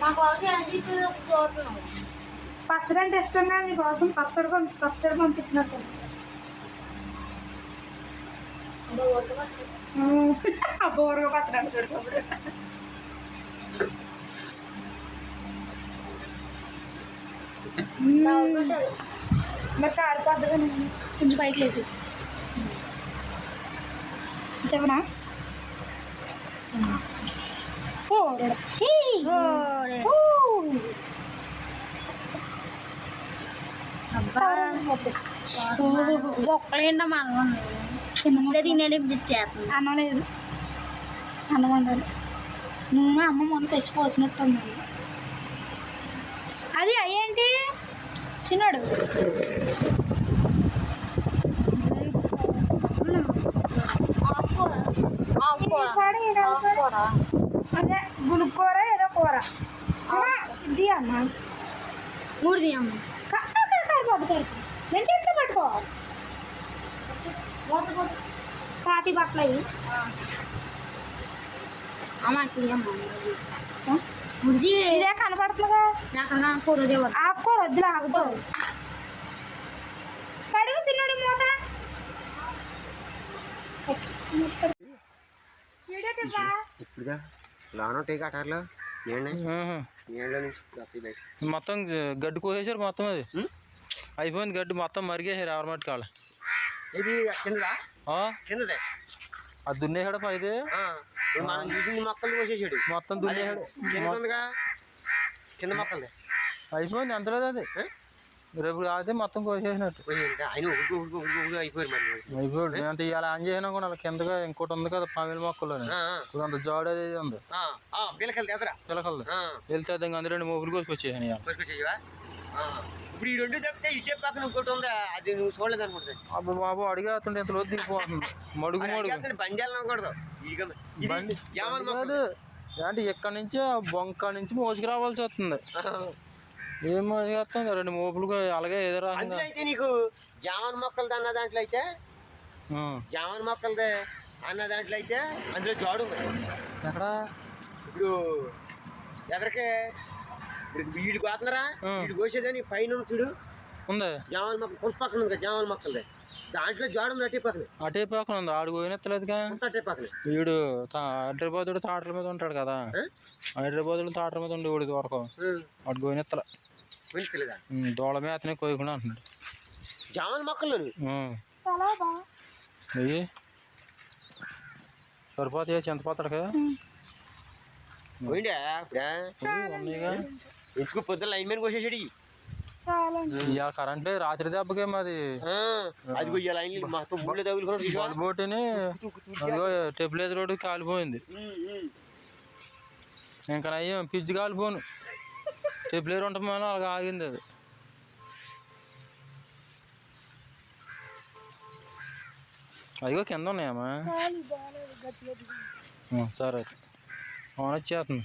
మా కోసం చూస్తున్నాం పచ్చడి అంటే ఇష్టంగా మీకోసం పచ్చడి పంపి పచ్చడి పంపించినట్టు. బోరుగా పచ్చడి. అంటే చూడు మరి కారు పద్ధతిగా కొంచెం పైకి లేదు చెప్పనా ఓ ఒక్కలేంట మళ్ళీ చిన్న తినేది చేస్తుంది అన్నం లేదు. అన్నం వండాలి. నువ్వు అమ్మ మొన్న తెచ్చి పోసినట్టు ఉంది అది అయ్యేంటి? చిన్నాడు ఆకుకూర ఆకుకూర కాడ అదే గులుకూర ఏదో కూర ఇది అమ్మ మూడు తీయమ్మ. క- క- క- కరిపోద్దు కరిపో నేను చేతితో పట్టుకో. పాతి బట్టలు అయ్యి అమ్మ తీయమ్మ ముడిది ఇదే కనపడుతుందిగా. కూర దేవాలి ఆకుకూర వద్దులే ఆగుతుంది కడుగు చిన్నడు మూత. వీడియో లోన నీళ్ళ నుంచి మొత్తం గడ్డి కోసేసారు మొత్తం అది? అయిపోయింది గడ్డి మొత్తం మరిగేసారు ఎవరి మట్టి కాళ్ళ ఇది కిందదా? ఆ? కిందదే. అది దున్నేసాడు మనం చూసింది మొక్కలు కోసేసాడు మొత్తం దున్నేసాడు కింద మొక్కలదే. అయిపోయింది ఎంత లేదు అది? రేపు కాదే మొత్తం కోసేసినట్టు. అయిపోయాడు. అంటే ఇవాళ ఆన్ చేయను కూడా కిందగా ఇంకోటి ఉంది కదా పామిల మొక్కలు కొంత జాడు ఉంది. పిలకలు వెళ్తే అందులో రెండు మోపులు కోసుకొచ్చేసాను ఇప్పుడు ఈ రెండు తప్పితే ఇటే పక్కన ఇంకోటి ఉందా? అది నువ్వు చూడలేదు అనుకుంటుంది అబ్బా బాబు అడిగేస్తుంటే ఇంత లోతు దిగిపోతుంది మడుగు మడుగు. బండి వెళ్ళకూడదు బండి అంటే ఇక్కడ నుంచి ఆ బొంక నుంచి మోసుకు రావాల్సి వస్తుంది ఆ, ఏం మోసుకొస్తుంది రెండు మోపులు అలాగే ఏదో అందులో అయితే నీకు జామన్ మొక్కలు అన్న దాంట్లో అయితే. జామన్ మొక్కలదే అన్న దాంట్లో అయితే అందులో జాడు ఉంది. ఎక్కడ? ఇప్పుడు ఎదరికే ఇప్పుడు వీడు కోతున్నారా? ఆ. వీడు కోసేదని పైన చూడు. ఉంది. జామన్ మొక్క కొంత పక్కన ఉంది కదా జామన్ మొక్కలదే. దాంట్లో జాడు పక్కన అటే పక్కన ఉంది ఆడు పోయినెత్తలేదుగా అట్టే పక్కన వీడు హైదరాబాదుడు తాటల మీద ఉంటాడు కదా. ఆ? హైదరాబాదుడు తాటల మీద ఉండి వీడి వరకు. వాడు పోయినెత్తల దోళ మేతనే కోయకుండా అంటున్నాడు జామన్ మొక్కలు అయ్యి సరిపోతాయి? పోయిండే? ఇప్పుడే? ఉన్నాయిగా. ఎందుకు పొద్దున్న లైన్ మీద కోసేసాడు? ఇక కరెంట్ లేదు రాత్రి దెబ్బకే మాది? బోటిని టెంపులేజ్ రోడ్డు కాలిపోయింది. ఇంకా అయ్యాం పిజ్జి కాలిపోను. టెంపులేజ్ ఉండటం వల్ల అలాగ ఆగింది అది. అదిగో కింద ఉన్నాయమ్మా. సరే. అవును వచ్చేస్తుంది.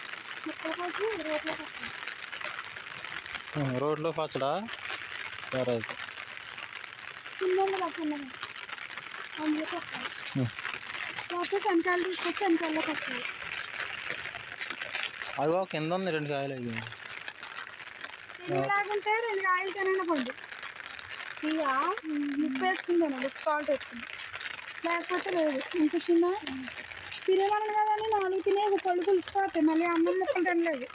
రోడ్లో పచ్చడా? సరే అయితే. శనకాయలు తీసుకొచ్చి శనకాయలో కట్టాలి అదిగో కింద ఉంది రెండు కాయలు అవి ఇలాగుంటే రెండు కాయలు తినండి పండు ఇక ఉప్పు వేసుకుందాను ఉప్పు సాల్ట్ వేసుకుంది. లేకపోతే లేదు. ఇంత చిన్న? తినేవాళ్ళు కదా అని నాలుగు తినే కళ్ళు పులిసిపోతాయి మళ్ళీ అన్నం ముక్కలు తినలేదు.